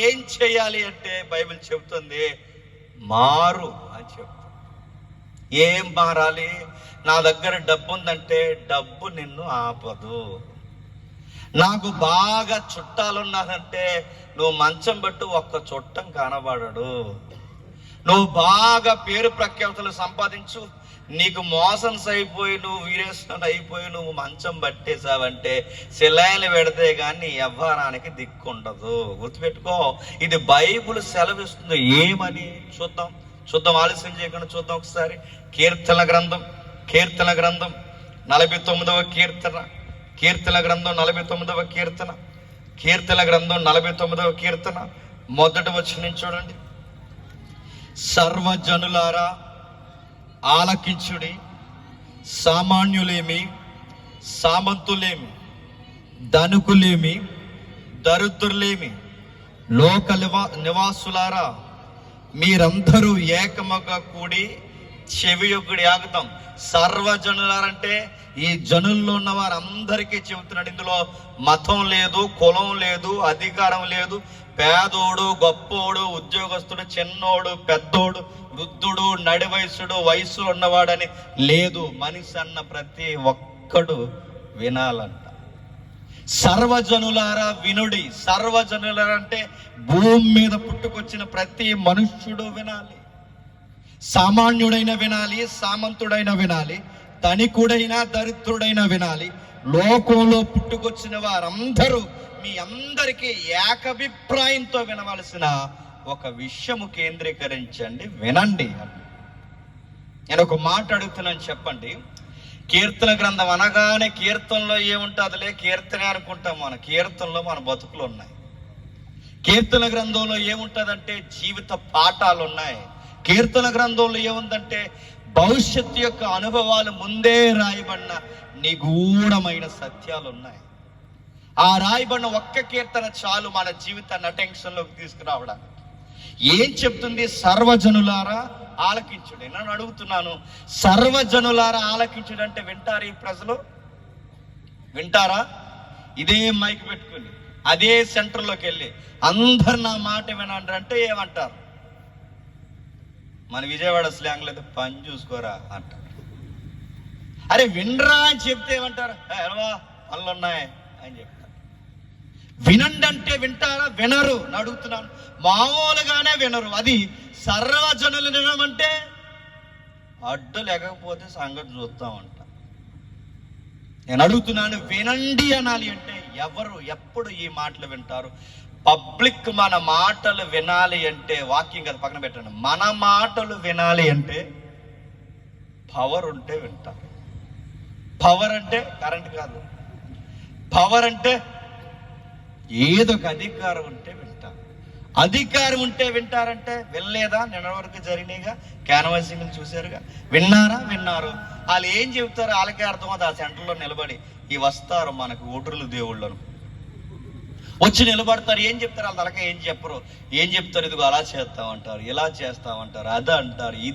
ఏం చేయాలి అంటే బైబిల్ చెబుతుంది మారు అని చెప్తుంది ఏం మారాలి? నా దగ్గర డబ్బు ఉందంటే డబ్బు నిన్ను ఆపదు. నాకు బాగా చుట్టాలున్నారంటే నువ్వు మంచం బట్టు ఒక్క చుట్టం కనబడడు. నువ్వు బాగా పేరు ప్రఖ్యాతులు సంపాదించు. నీకు మోసన్స్ అయిపోయి నువ్వు వీరేశ్వరుడు అయిపోయి నువ్వు మంచం పట్టేశావంటే శిలాయిలు పెడితే కానీ వ్యవహారానికి దిక్కుండదు. గుర్తుపెట్టుకో ఇది బైబుల్ సెలవిస్తుంది. ఏమని? చూద్దాం. చూద్దాం ఆలస్యం చేయకుండా చూద్దాం ఒకసారి. కీర్తన గ్రంథం కీర్తన గ్రంథం నలభై తొమ్మిదవ కీర్తన కీర్తన గ్రంథం నలభై తొమ్మిదవ కీర్తన కీర్తన గ్రంథం నలభై తొమ్మిదవ కీర్తన. మొదటి వచ్చిన చూడండి. సర్వజనులారా ఆలకించుడి సామాన్యులేమి సామంతులేమి ధనుకులేమి దరిద్రులేమి లోక నివాసులారా మీరందరూ ఏకముగా కూడి చెవి యొక్కడి ఆగుతాం. సర్వజనులారంటే ఈ జనుల్లో ఉన్న వారందరికీ చెబుతున్నాడు. ఇందులో మతం లేదు కులం లేదు అధికారం లేదు. పేదోడు గొప్పోడు ఉద్యోగస్తుడు చిన్నోడు పెద్దోడు వృద్ధుడు నడి వయసుడు వయసులో ఉన్నవాడని లేదు. మనిషి అన్న ప్రతి ఒక్కడు వినాలంట. సర్వజనులారా వినుడి. సర్వజనులారంటే భూమి మీద పుట్టుకొచ్చిన ప్రతి మనుష్యుడు వినాలి. సామాన్యుడైన వినాలి సామంతుడైన వినాలి ధనికుడైనా దరిద్రుడైన వినాలి. లోకంలో పుట్టుకొచ్చిన వారందరూ మీ అందరికీ ఏకభిప్రాయంతో వినవలసిన ఒక విషయము కేంద్రీకరించండి వినండి నేను ఒక మాట అడుగుతున్నాను చెప్పండి. కీర్తన గ్రంథం అనగానే కీర్తనలో ఏముంటుందిలే? కీర్తనే అనుకుంటాం మన. కీర్తనలో మన బతుకులు ఉన్నాయి. కీర్తన గ్రంథంలో ఏముంటుందంటే జీవిత పాఠాలు ఉన్నాయి కీర్తన గ్రంథంలో ఏముందంటే భవిష్యత్తు యొక్క అనుభవాలు ముందే రాయబడిన నిగూఢమైన సత్యాలు ఉన్నాయి ఆ రాయబడిన ఒక్క కీర్తన చాలు మన జీవితాన్ని అటెన్షన్లోకి తీసుకురావడానికి. ఏం చెప్తుంది? సర్వజనులారా ఆలకించుడు. నేను అడుగుతున్నాను సర్వజనులారా ఆలకించుడు అంటే వింటారు ఈ ప్రజలు? వింటారా? ఇదే మైక్ పెట్టుకుని అదే సెంటర్లోకి వెళ్ళి అందరు నా మాట వినండి అంటే ఏమంటారు? మన విజయవాడ స్లాంగ్ లేదు పని చూసుకోరా అంటారు అరే వినరా అని చెప్తే ఏమంటారు? ఎలవా పనులు ఉన్నాయి అని చెప్తారు వినండి అంటే వింటారా? వినరు అడుగుతున్నాను. మామూలుగానే వినరు. అది సర్వజనులు వినమంటే అడ్డు లేకపోతే సంగతి చూస్తామంట నేను అడుగుతున్నాను వినండి అనాలి అంటే ఎవరు ఎప్పుడు ఈ మాటలు వింటారు? పబ్లిక్ మన మాటలు వినాలి అంటే వాక్యం కదా పక్కన పెట్టండి. మన మాటలు వినాలి అంటే పవర్ ఉంటే వింటారు పవర్ అంటే కరెంట్ కాదు. పవర్ అంటే ఏదో ఒక అధికారం ఉంటే వింటారు అధికారం ఉంటే వింటారంటే వినలేదా? నిన్న వరకు జరిగినాయిగా. క్యాన్వాసింగ్ చూశారుగా. విన్నారా? విన్నారు. వాళ్ళు ఏం చెబుతారు వాళ్ళకే అర్థం అవుతుంది ఆ సెంటర్లో నిలబడి ఈ వస్తారు మనకు ఓటర్లు దేవుళ్ళను. వచ్చి నిలబడతారు. ఏం చెప్తారు? వాళ్ళ తలక ఏం చెప్పరు. ఏం చెప్తారు? ఇదిగో అలా చేస్తామంటారు ఇలా చేస్తామంటారు అది అంటారు ఇది